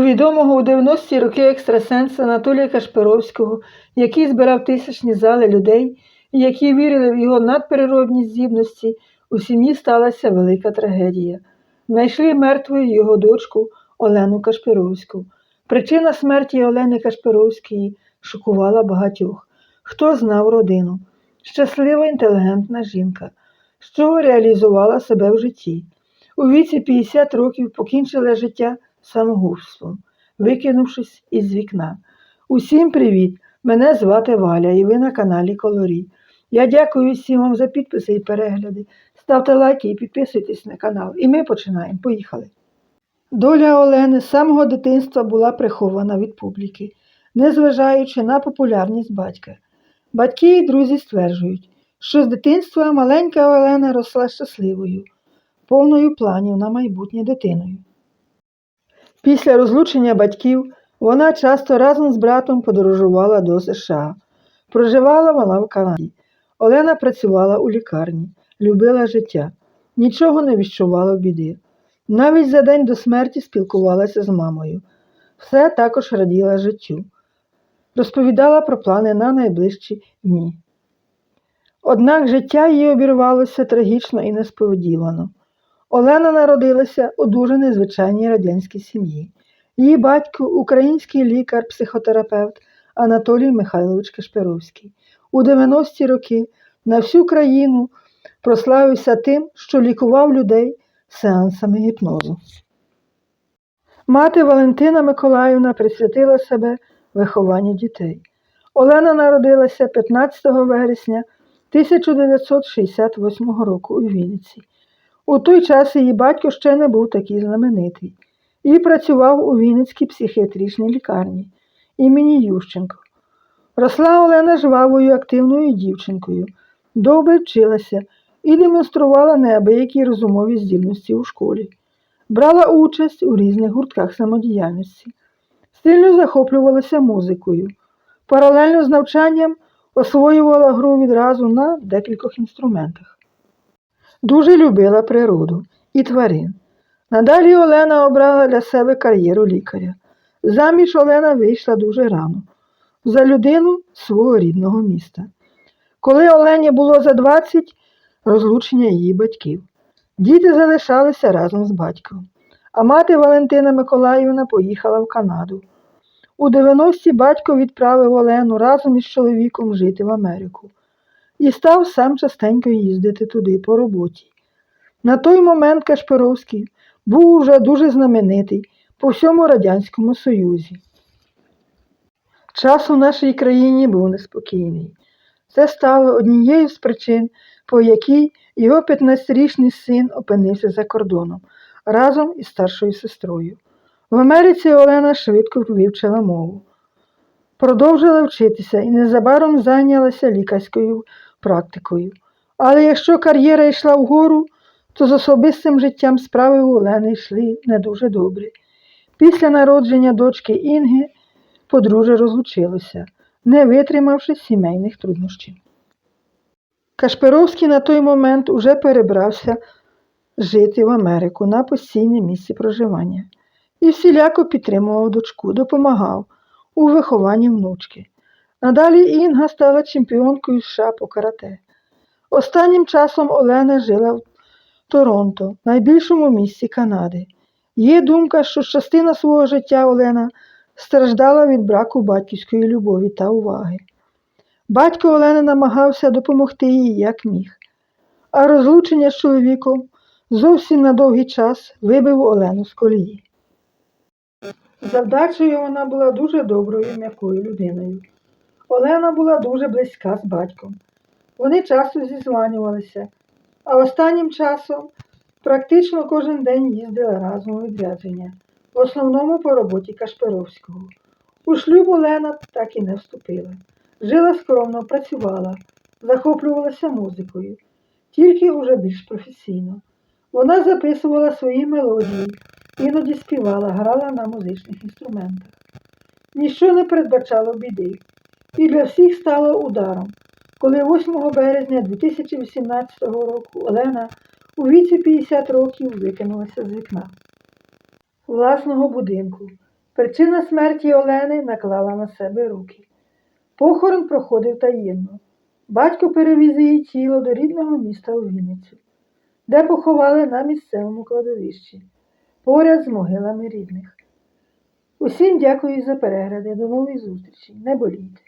У відомого у 90-ті роки екстрасенса Анатолія Кашпировського, який збирав тисячні зали людей, які вірили в його надприродні здібності, у сім'ї сталася велика трагедія. Знайшли мертвою його дочку Олену Кашпировську. Причина смерті Олени Кашпировської шокувала багатьох. Хто знав родину? Щаслива інтелігентна жінка, що реалізувала себе в житті. У віці 50 років покінчила життя самогубством, викинувшись із вікна. Усім привіт! Мене звати Валя і ви на каналі Колорі. Я дякую всім вам за підписи і перегляди. Ставте лайки і підписуйтесь на канал. І ми починаємо. Поїхали. Доля Олени з самого дитинства була прихована від публіки, незважаючи на популярність батька. Батьки і друзі стверджують, що з дитинства маленька Олена росла щасливою, повною планів на майбутнє дитиною. Після розлучення батьків вона часто разом з братом подорожувала до США. Проживала вона в Канаді. Олена працювала у лікарні, любила життя, нічого не відчувала біди. Навіть за день до смерті спілкувалася з мамою. Все також раділа життю. Розповідала про плани на найближчі дні. Однак життя її обірвалося трагічно і несподівано. Олена народилася у дуже незвичайній радянській сім'ї. Її батько український лікар-психотерапевт Анатолій Михайлович Кашпировський. У 90-ті роки на всю країну прославився тим, що лікував людей сеансами гіпнозу. Мати Валентина Миколаївна присвятила себе вихованню дітей. Олена народилася 15 вересня 1968 року у Вінниці. У той час її батько ще не був такий знаменитий і працював у Вінницькій психіатричній лікарні імені Ющенко. Росла Олена жвавою активною дівчинкою, добре вчилася і демонструвала неабиякі розумові здібності у школі. Брала участь у різних гуртках самодіяльності, сильно захоплювалася музикою. Паралельно з навчанням освоювала гру відразу на декількох інструментах. Дуже любила природу і тварин. Надалі Олена обрала для себе кар'єру лікаря. Заміж Олена вийшла дуже рано, за людину свого рідного міста. Коли Олені було за 20, розлучення її батьків. Діти залишалися разом з батьком, а мати Валентина Миколаївна поїхала в Канаду. У 90-ті батько відправив Олену разом із чоловіком жити в Америку і став сам частенько їздити туди по роботі. На той момент Кашпировський був уже дуже знаменитий по всьому Радянському Союзі. Час у нашій країні був неспокійний. Це стало однією з причин, по якій його 15-річний син опинився за кордоном разом із старшою сестрою. В Америці Олена швидко вивчила мову, продовжила вчитися і незабаром зайнялася лікарською практикою. Але якщо кар'єра йшла вгору, то з особистим життям справи у Олени йшли не дуже добре. Після народження дочки Інги подружжя розлучилося, не витримавши сімейних труднощів. Кашпировський на той момент уже перебрався жити в Америку на постійне місце проживання і всіляко підтримував дочку, допомагав у вихованні внучки. Надалі Інга стала чемпіонкою США по карате. Останнім часом Олена жила в Торонто, найбільшому місті Канади. Є думка, що частина свого життя Олена страждала від браку батьківської любові та уваги. Батько Олени намагався допомогти їй як міг, а розлучення з чоловіком зовсім на довгий час вибив Олену з колії. Завдачею вона була дуже доброю м'якою людиною. Олена була дуже близька з батьком. Вони часто зізванювалися, а останнім часом практично кожен день їздили разом у відрядження, в основному по роботі Кашпировського. У шлюб Олена так і не вступила. Жила скромно, працювала, захоплювалася музикою, тільки уже більш професійно. Вона записувала свої мелодії, іноді співала, грала на музичних інструментах. Ніщо не передбачало біди, і для всіх стало ударом, коли 8 березня 2018 року Олена у віці 50 років викинулася з вікна власного будинку, Причина смерті Олени наклала на себе руки. Похорон проходив таємно. Батько перевіз її тіло до рідного міста у Вінницю, де поховали на місцевому кладовищі, поряд з могилами рідних. Усім дякую за перегляди. До нових зустрічей. Не болійте.